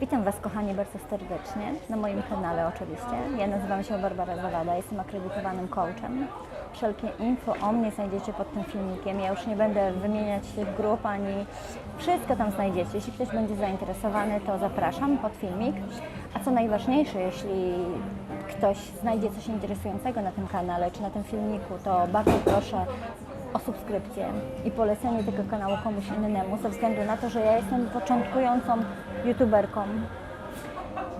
Witam Was kochani bardzo serdecznie na moim kanale oczywiście. Ja nazywam się Barbara Zawada, jestem akredytowanym coachem. Wszelkie info o mnie znajdziecie pod tym filmikiem. Ja już nie będę wymieniać tych grup ani wszystko tam znajdziecie. Jeśli ktoś będzie zainteresowany, to zapraszam pod filmik. A co najważniejsze, jeśli ktoś znajdzie coś interesującego na tym kanale czy na tym filmiku, to bardzo proszę o subskrypcję i polecenie tego kanału komuś innemu, ze względu na to, że ja jestem początkującą youtuberką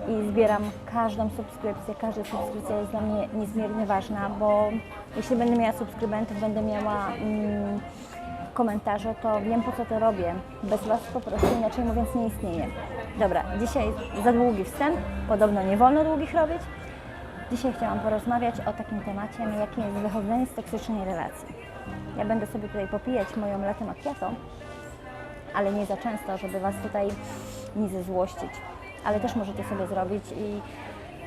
i zbieram każdą subskrypcję. Każda subskrypcja jest dla mnie niezmiernie ważna, bo jeśli będę miała subskrybentów, będę miała mm, komentarze, to wiem po co to robię. Bez Was po prostu inaczej mówiąc nie istnieje. Dobra, dzisiaj za długi wstęp, podobno nie wolno długich robić. Dzisiaj chciałam porozmawiać o takim temacie, jakim jest wychodzenie z toksycznej relacji. Ja będę sobie tutaj popijać moją latte macchiato, ale nie za często, żeby Was tutaj nie zezłościć. Ale też możecie sobie zrobić i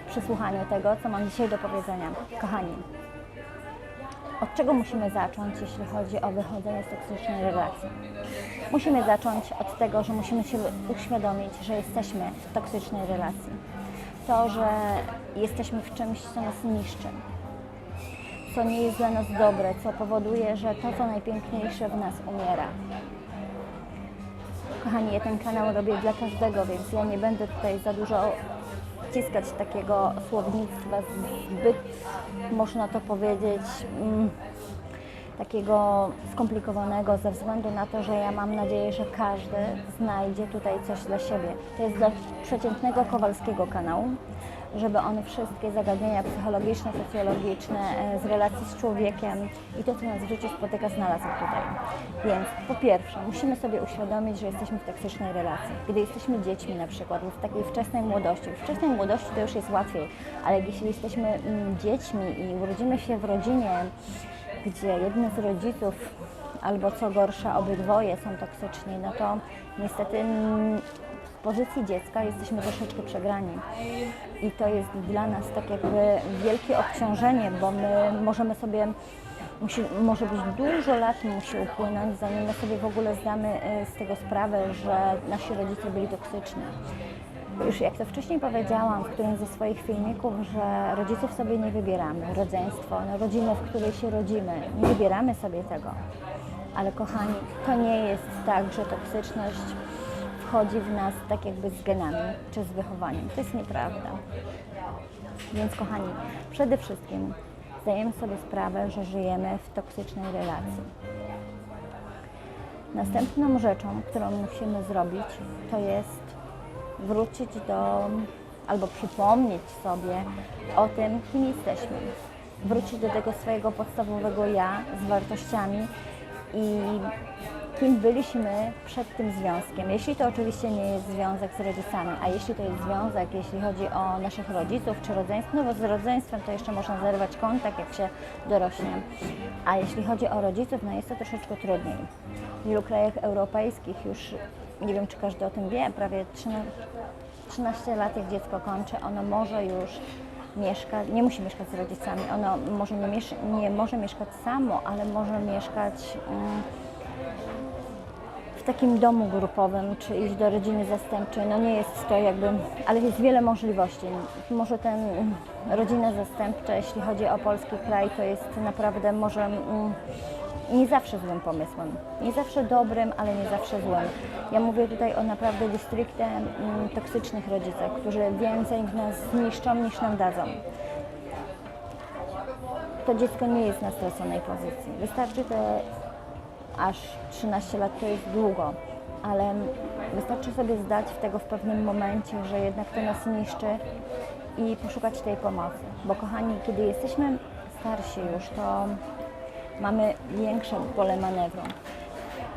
przy słuchaniu tego, co mam dzisiaj do powiedzenia. Kochani, od czego musimy zacząć, jeśli chodzi o wychodzenie z toksycznej relacji? Musimy zacząć od tego, że musimy się uświadomić, że jesteśmy w toksycznej relacji. To, że jesteśmy w czymś, co nas niszczy, co nie jest dla nas dobre, co powoduje, że to, co najpiękniejsze w nas umiera. Kochani, ja ten kanał robię dla każdego, więc ja nie będę tutaj za dużo wciskać takiego słownictwa zbyt, można to powiedzieć, mm, takiego skomplikowanego ze względu na to, że ja mam nadzieję, że każdy znajdzie tutaj coś dla siebie. To jest dla przeciętnego Kowalskiego kanału, żeby on wszystkie zagadnienia psychologiczne, socjologiczne e, z relacji z człowiekiem i to, co nas w życiu spotyka, znalazł tutaj. Więc po pierwsze, musimy sobie uświadomić, że jesteśmy w toksycznej relacji. Gdy jesteśmy dziećmi na przykład, w takiej wczesnej młodości. W wczesnej młodości to już jest łatwiej, ale jeśli jesteśmy mm, dziećmi i urodzimy się w rodzinie, gdzie jeden z rodziców albo co gorsza obydwoje są toksyczni, no to niestety mm, pozycji dziecka jesteśmy troszeczkę przegrani. I to jest dla nas tak jakby wielkie obciążenie, bo my możemy sobie, musi, może być dużo lat musi upłynąć, zanim my sobie w ogóle zdamy y, z tego sprawę, że nasi rodzice byli toksyczni. Już jak to wcześniej powiedziałam w którymś ze swoich filmików, że rodziców sobie nie wybieramy, rodzeństwo, no rodziny, w której się rodzimy, nie wybieramy sobie tego. Ale kochani, to nie jest tak, że toksyczność wchodzi w nas tak jakby z genami czy z wychowaniem. To jest nieprawda. Więc kochani, przede wszystkim zdajemy sobie sprawę, że żyjemy w toksycznej relacji. Następną rzeczą, którą musimy zrobić, to jest wrócić do albo przypomnieć sobie o tym, kim jesteśmy. Wrócić do tego swojego podstawowego ja z wartościami i kim byliśmy przed tym związkiem. Jeśli to oczywiście nie jest związek z rodzicami, a jeśli to jest związek, jeśli chodzi o naszych rodziców czy rodzeństwo, no bo z rodzeństwem to jeszcze można zerwać kontakt, jak się dorośnie. A jeśli chodzi o rodziców, no jest to troszeczkę trudniej. W wielu krajach europejskich już, nie wiem czy każdy o tym wie, prawie 13, 13 lat jak dziecko kończy, ono może już mieszkać, nie musi mieszkać z rodzicami, ono może nie, miesz, nie może mieszkać samo, ale może mieszkać mm, takim domu grupowym, czy iść do rodziny zastępczej. No nie jest to jakby, ale jest wiele możliwości. Może ten mm, rodzina zastępcza, jeśli chodzi o polski kraj, to jest naprawdę może mm, nie zawsze złym pomysłem. Nie zawsze dobrym, ale nie zawsze złym. Ja mówię tutaj o naprawdę dystrykcie mm, toksycznych rodzicach, którzy więcej w nas zniszczą niż nam dadzą. To dziecko nie jest na straconej pozycji. Wystarczy te aż 13 lat to jest długo, ale wystarczy sobie zdać w tego w pewnym momencie, że jednak to nas niszczy i poszukać tej pomocy. Bo kochani, kiedy jesteśmy starsi już, to mamy większe pole manewru.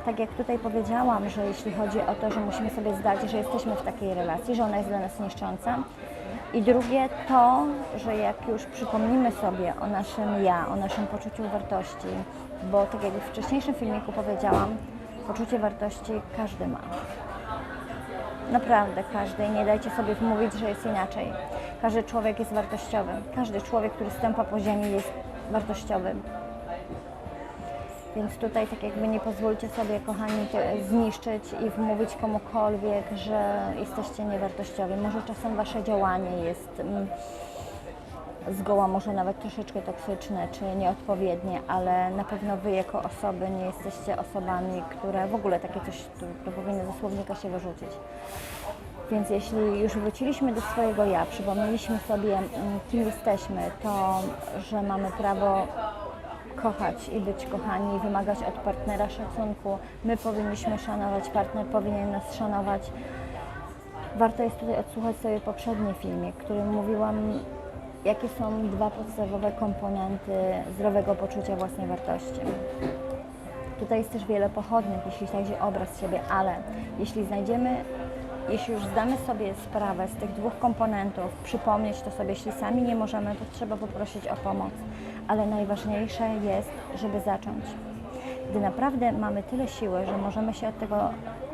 Tak jak tutaj powiedziałam, że jeśli chodzi o to, że musimy sobie zdać, że jesteśmy w takiej relacji, że ona jest dla nas niszcząca. I drugie to, że jak już przypomnimy sobie o naszym ja, o naszym poczuciu wartości, bo tak jak w wcześniejszym filmiku powiedziałam, poczucie wartości każdy ma. Naprawdę każdy. Nie dajcie sobie wmówić, że jest inaczej. Każdy człowiek jest wartościowy. Każdy człowiek, który stępa po ziemi jest wartościowy. Więc tutaj tak jakby nie pozwólcie sobie, kochani, zniszczyć i wmówić komukolwiek, że jesteście niewartościowi. Może czasem wasze działanie jest mm, zgoła może nawet troszeczkę toksyczne czy nieodpowiednie, ale na pewno wy jako osoby nie jesteście osobami, które w ogóle takie coś to, to powinny ze słownika się wyrzucić. Więc jeśli już wróciliśmy do swojego ja, przypomnieliśmy sobie, mm, kim jesteśmy, to że mamy prawo kochać i być kochani, wymagać od partnera szacunku, my powinniśmy szanować, partner powinien nas szanować. Warto jest tutaj odsłuchać sobie poprzedni filmik, w którym mówiłam, jakie są dwa podstawowe komponenty zdrowego poczucia własnej wartości. Tutaj jest też wiele pochodnych, jeśli chodzi o obraz siebie, ale jeśli znajdziemy, jeśli już zdamy sobie sprawę z tych dwóch komponentów, przypomnieć to sobie, jeśli sami nie możemy, to trzeba poprosić o pomoc. Ale najważniejsze jest, żeby zacząć. Gdy naprawdę mamy tyle siły, że możemy się od tego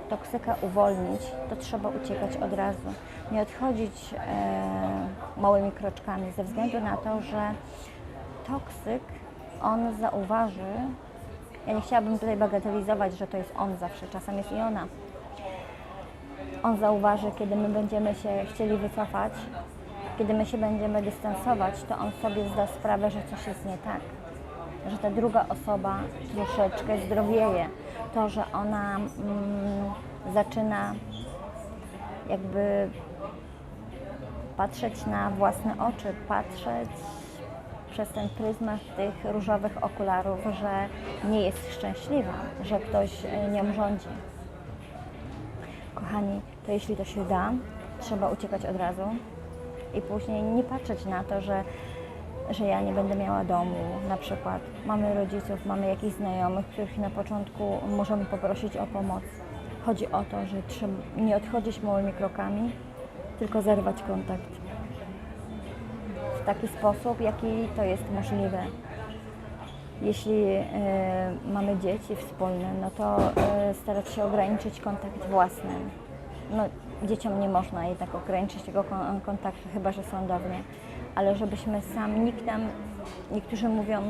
toksyka uwolnić, to trzeba uciekać od razu. Nie odchodzić e, małymi kroczkami, ze względu na to, że toksyk, on zauważy, ja nie chciałabym tutaj bagatelizować, że to jest on zawsze, czasem jest i ona. On zauważy, kiedy my będziemy się chcieli wycofać, kiedy my się będziemy dystansować, to on sobie zda sprawę, że coś jest nie tak. Że ta druga osoba troszeczkę zdrowieje. To, że ona mm, zaczyna jakby patrzeć na własne oczy, patrzeć przez ten pryzmat tych różowych okularów, że nie jest szczęśliwa, że ktoś e, nią rządzi. Kochani, to jeśli to się da, trzeba uciekać od razu i później nie patrzeć na to, że, że ja nie będę miała domu, na przykład. Mamy rodziców, mamy jakichś znajomych, których na początku możemy poprosić o pomoc. Chodzi o to, że nie odchodzić małymi krokami, tylko zerwać kontakt w taki sposób, jaki to jest możliwe. Jeśli e, mamy dzieci wspólne, no to e, starać się ograniczyć kontakt własny. No, dzieciom nie można jednak ograniczyć tego kon- kontaktu, chyba że sądownie, ale żebyśmy sami, nikt nam, niektórzy mówią,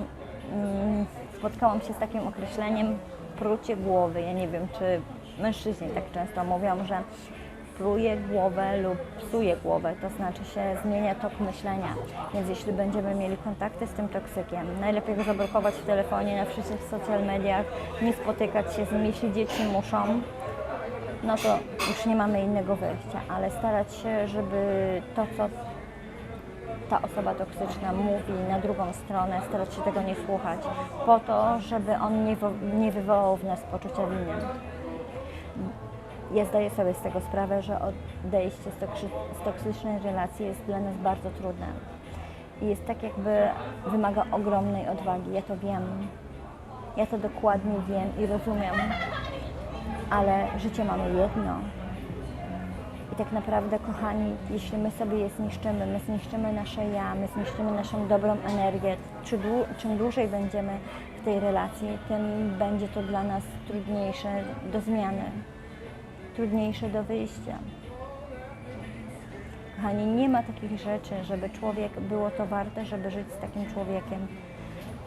mm, spotkałam się z takim określeniem prucie głowy. Ja nie wiem, czy mężczyźni tak często mówią, że pruje głowę lub psuje głowę, to znaczy się zmienia tok myślenia. Więc jeśli będziemy mieli kontakty z tym toksykiem, najlepiej go zablokować w telefonie, na wszystkich social mediach, nie spotykać się z nim, jeśli dzieci muszą, no to już nie mamy innego wyjścia, ale starać się, żeby to, co ta osoba toksyczna mówi na drugą stronę, starać się tego nie słuchać, po to, żeby on nie, nie wywołał w nas poczucia winy. Ja zdaję sobie z tego sprawę, że odejście z, z toksycznej relacji jest dla nas bardzo trudne. I jest tak jakby wymaga ogromnej odwagi. Ja to wiem. Ja to dokładnie wiem i rozumiem. Ale życie mamy jedno. Tak naprawdę, kochani, jeśli my sobie je zniszczymy, my zniszczymy nasze ja, my zniszczymy naszą dobrą energię, czym dłużej będziemy w tej relacji, tym będzie to dla nas trudniejsze do zmiany, trudniejsze do wyjścia. Kochani, nie ma takich rzeczy, żeby człowiek było to warte, żeby żyć z takim człowiekiem.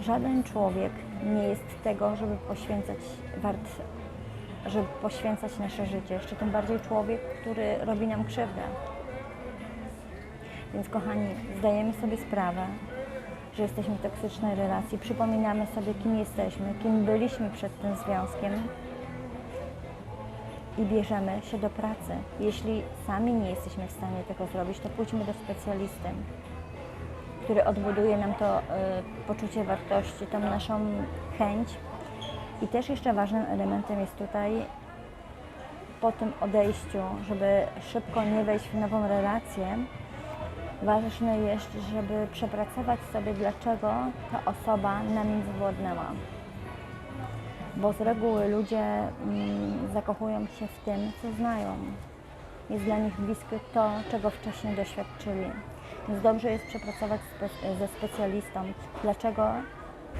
Żaden człowiek nie jest tego, żeby poświęcać wart, żeby poświęcać nasze życie. Jeszcze tym bardziej człowiek, który robi nam krzywdę. Więc kochani, zdajemy sobie sprawę, że jesteśmy w toksycznej relacji, przypominamy sobie, kim jesteśmy, kim byliśmy przed tym związkiem i bierzemy się do pracy. Jeśli sami nie jesteśmy w stanie tego zrobić, to pójdźmy do specjalisty, który odbuduje nam to y, poczucie wartości, tą naszą chęć. I też jeszcze ważnym elementem jest tutaj po tym odejściu, żeby szybko nie wejść w nową relację, ważne jest, żeby przepracować sobie, dlaczego ta osoba nami zawładnęła bo z reguły ludzie mm, zakochują się w tym, co znają. Jest dla nich bliskie to, czego wcześniej doświadczyli. Więc dobrze jest przepracować spe- ze specjalistą, dlaczego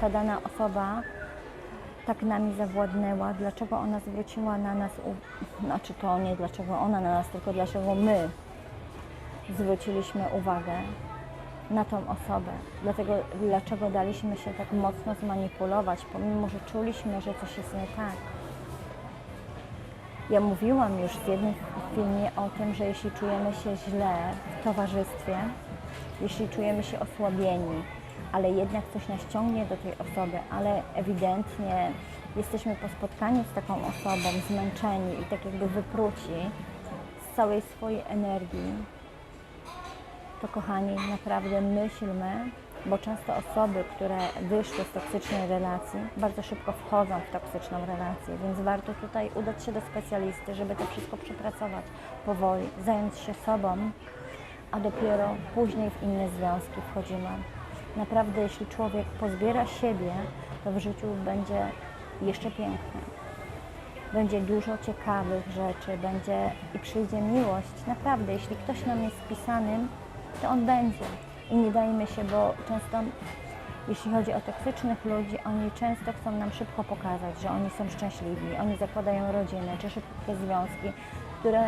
ta dana osoba tak nami zawładnęła, dlaczego ona zwróciła na nas, u- znaczy to nie dlaczego ona na nas, tylko dlaczego my zwróciliśmy uwagę na tą osobę. Dlatego, dlaczego daliśmy się tak mocno zmanipulować, pomimo, że czuliśmy, że coś jest nie tak. Ja mówiłam już w jednym filmie o tym, że jeśli czujemy się źle w towarzystwie, jeśli czujemy się osłabieni, ale jednak coś nas ciągnie do tej osoby, ale ewidentnie jesteśmy po spotkaniu z taką osobą zmęczeni i tak jakby wypruci z całej swojej energii, to kochani, naprawdę myślmy, bo często osoby, które wyszły z toksycznej relacji, bardzo szybko wchodzą w toksyczną relację, więc warto tutaj udać się do specjalisty, żeby to wszystko przepracować powoli, zająć się sobą, a dopiero później w inne związki wchodzimy. Naprawdę, jeśli człowiek pozbiera siebie, to w życiu będzie jeszcze pięknie. Będzie dużo ciekawych rzeczy, będzie i przyjdzie miłość. Naprawdę, jeśli ktoś nam jest spisanym, to on będzie. I nie dajmy się, bo często, jeśli chodzi o toksycznych ludzi, oni często chcą nam szybko pokazać, że oni są szczęśliwi, oni zakładają rodziny czy szybkie związki, które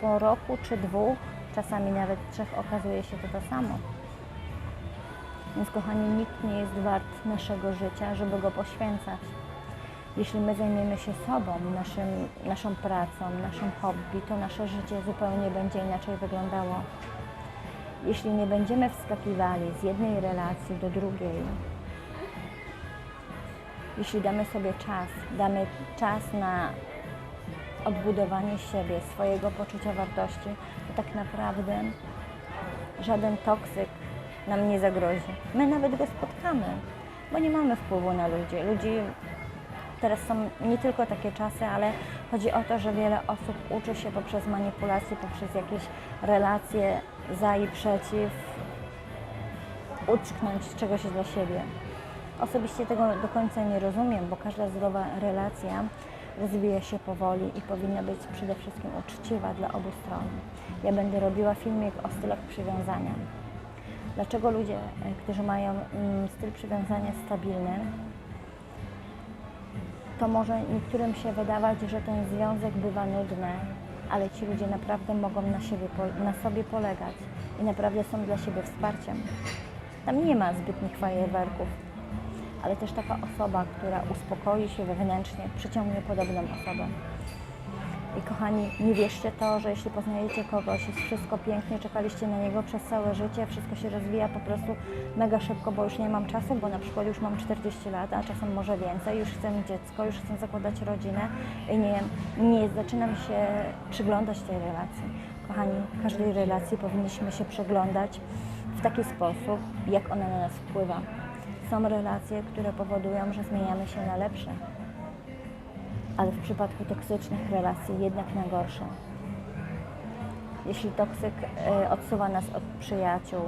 po roku czy dwóch, czasami nawet trzech, okazuje się to to samo. Więc kochani, nikt nie jest wart naszego życia, żeby go poświęcać. Jeśli my zajmiemy się sobą, naszym, naszą pracą, naszym hobby, to nasze życie zupełnie będzie inaczej wyglądało. Jeśli nie będziemy wskakiwali z jednej relacji do drugiej, jeśli damy sobie czas, damy czas na odbudowanie siebie, swojego poczucia wartości, to tak naprawdę żaden toksyk nam nie zagrozi. My nawet go spotkamy, bo nie mamy wpływu na ludzi. Ludzi teraz są nie tylko takie czasy, ale chodzi o to, że wiele osób uczy się poprzez manipulacje, poprzez jakieś relacje za i przeciw, uczknąć czegoś dla siebie. Osobiście tego do końca nie rozumiem, bo każda zdrowa relacja rozwija się powoli i powinna być przede wszystkim uczciwa dla obu stron. Ja będę robiła filmik o stylach przywiązania. Dlaczego ludzie, e, którzy mają mm, styl przywiązania stabilny, to może niektórym się wydawać, że ten związek bywa nudny, ale ci ludzie naprawdę mogą na, siebie, na sobie polegać i naprawdę są dla siebie wsparciem. Tam nie ma zbytnich fajerwerków, ale też taka osoba, która uspokoi się wewnętrznie, przyciągnie podobną osobę. I kochani, nie wierzcie to, że jeśli poznajecie kogoś, jest wszystko pięknie, czekaliście na niego przez całe życie, wszystko się rozwija po prostu mega szybko, bo już nie mam czasu, bo na przykład już mam 40 lat, a czasem może więcej, już chcę mieć dziecko, już chcę zakładać rodzinę i nie, nie zaczynam się przyglądać tej relacji. Kochani, każdej relacji powinniśmy się przyglądać w taki sposób, jak ona na nas wpływa. Są relacje, które powodują, że zmieniamy się na lepsze ale w przypadku toksycznych relacji jednak na gorsze. Jeśli toksyk e, odsuwa nas od przyjaciół,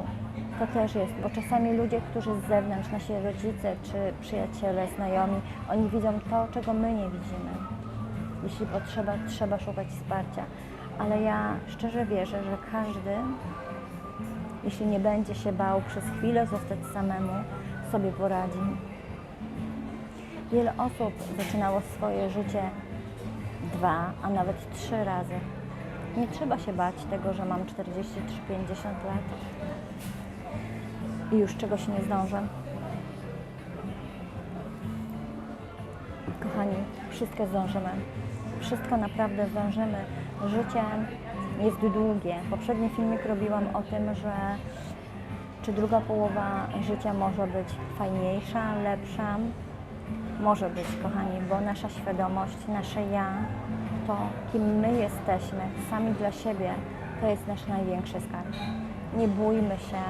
to też jest, bo czasami ludzie, którzy z zewnątrz, nasi rodzice czy przyjaciele, znajomi, oni widzą to, czego my nie widzimy. Jeśli potrzeba, trzeba szukać wsparcia. Ale ja szczerze wierzę, że każdy, jeśli nie będzie się bał przez chwilę zostać samemu, sobie poradzi. Wiele osób zaczynało swoje życie dwa, a nawet trzy razy. Nie trzeba się bać tego, że mam 40 czy 50 lat i już czegoś nie zdążę. Kochani, wszystko zdążymy. Wszystko naprawdę zdążymy. Życie jest długie. Poprzedni filmik robiłam o tym, że czy druga połowa życia może być fajniejsza, lepsza, może być, kochani, bo nasza świadomość, nasze ja, to kim my jesteśmy, sami dla siebie, to jest nasz największy skarb. Nie bójmy się,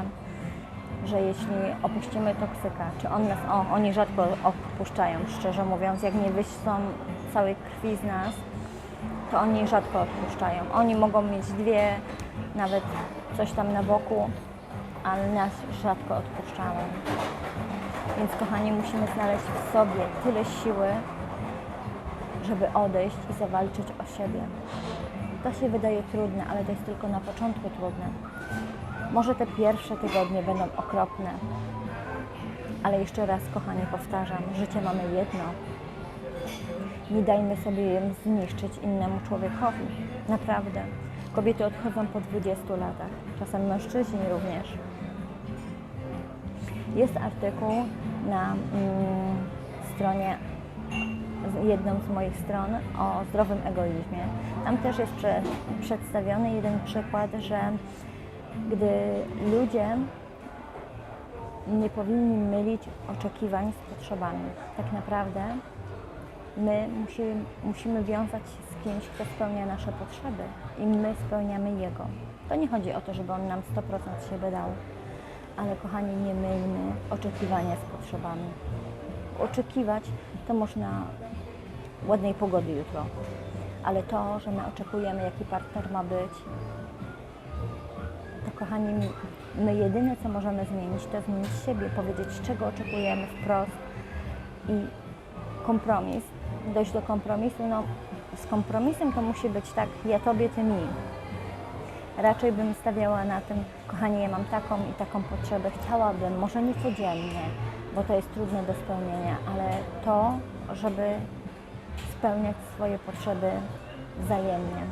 że jeśli opuścimy toksyka, czy on nas, o, oni rzadko opuszczają, szczerze mówiąc, jak nie wyślą całej krwi z nas, to oni rzadko odpuszczają. Oni mogą mieć dwie, nawet coś tam na boku, ale nas rzadko odpuszczają. Więc kochani, musimy znaleźć w sobie tyle siły, żeby odejść i zawalczyć o siebie. To się wydaje trudne, ale to jest tylko na początku trudne. Może te pierwsze tygodnie będą okropne, ale jeszcze raz, kochani, powtarzam, życie mamy jedno. Nie dajmy sobie je zniszczyć innemu człowiekowi. Naprawdę. Kobiety odchodzą po 20 latach, czasem mężczyźni również. Jest artykuł na mm, stronie, jedną z moich stron o zdrowym egoizmie. Tam też jest prze, przedstawiony jeden przykład, że gdy ludzie nie powinni mylić oczekiwań z potrzebami. Tak naprawdę my musi, musimy wiązać się z kimś, kto spełnia nasze potrzeby i my spełniamy jego. To nie chodzi o to, żeby on nam 100% siebie dał, ale kochani, nie mylmy oczekiwania z potrzebami. Oczekiwać to można ładnej pogody jutro, ale to, że my oczekujemy, jaki partner ma być, to kochani, my jedyne co możemy zmienić, to zmienić siebie, powiedzieć, czego oczekujemy wprost i kompromis, dojść do kompromisu, no z kompromisem to musi być tak, ja tobie, ty mi. Raczej bym stawiała na tym, kochanie, ja mam taką i taką potrzebę, chciałabym, może nie codziennie, bo to jest trudne do spełnienia, ale to, żeby spełniać swoje potrzeby wzajemnie.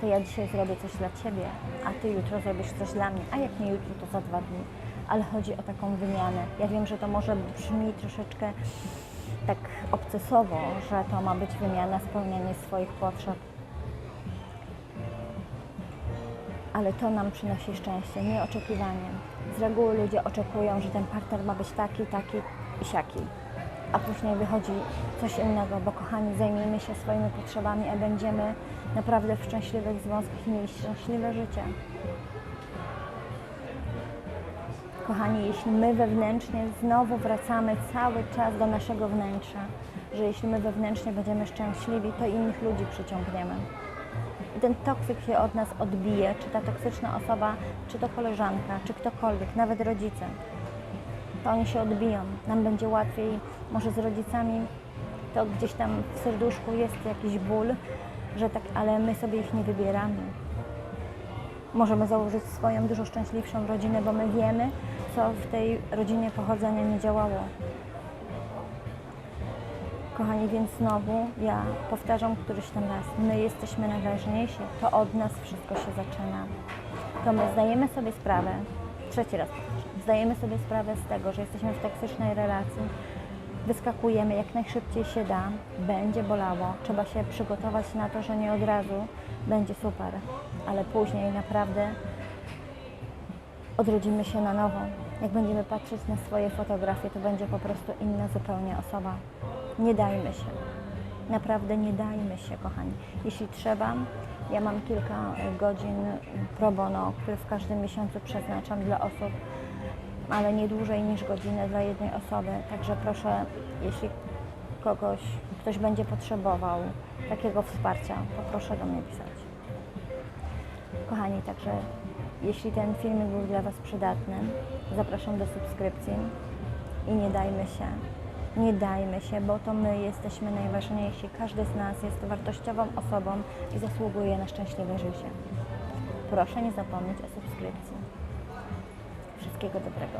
To ja dzisiaj zrobię coś dla Ciebie, a Ty jutro zrobisz coś dla mnie, a jak nie jutro, to za dwa dni. Ale chodzi o taką wymianę. Ja wiem, że to może brzmi troszeczkę tak obcesowo, że to ma być wymiana, spełnianie swoich potrzeb. Ale to nam przynosi szczęście, nie oczekiwanie. Z reguły ludzie oczekują, że ten partner ma być taki, taki i siaki. A później wychodzi coś innego, bo kochani, zajmijmy się swoimi potrzebami, a będziemy naprawdę w szczęśliwych związkach i mieli szczęśliwe życie. Kochani, jeśli my wewnętrznie znowu wracamy cały czas do naszego wnętrza, że jeśli my wewnętrznie będziemy szczęśliwi, to innych ludzi przyciągniemy. Ten toksyk się od nas odbije, czy ta toksyczna osoba, czy to koleżanka, czy ktokolwiek, nawet rodzice. To oni się odbiją. Nam będzie łatwiej, może z rodzicami, to gdzieś tam w serduszku jest jakiś ból, że tak, ale my sobie ich nie wybieramy. Możemy założyć swoją dużo szczęśliwszą rodzinę, bo my wiemy, co w tej rodzinie pochodzenia nie działało. Kochani, więc znowu ja powtarzam któryś tam raz, my jesteśmy najważniejsi, to od nas wszystko się zaczyna. To my zdajemy sobie sprawę, trzeci raz powtarzam, zdajemy sobie sprawę z tego, że jesteśmy w toksycznej relacji, wyskakujemy jak najszybciej się da, będzie bolało, trzeba się przygotować na to, że nie od razu będzie super, ale później naprawdę odrodzimy się na nowo. Jak będziemy patrzeć na swoje fotografie, to będzie po prostu inna zupełnie osoba. Nie dajmy się. Naprawdę nie dajmy się, kochani. Jeśli trzeba, ja mam kilka godzin pro bono, które w każdym miesiącu przeznaczam dla osób, ale nie dłużej niż godzinę dla jednej osoby. Także proszę, jeśli kogoś, ktoś będzie potrzebował takiego wsparcia, to proszę do mnie pisać. Kochani, także jeśli ten filmik był dla Was przydatny, zapraszam do subskrypcji i nie dajmy się, nie dajmy się, bo to my jesteśmy najważniejsi. Każdy z nas jest wartościową osobą i zasługuje na szczęśliwe życie. Proszę nie zapomnieć o subskrypcji. Wszystkiego dobrego.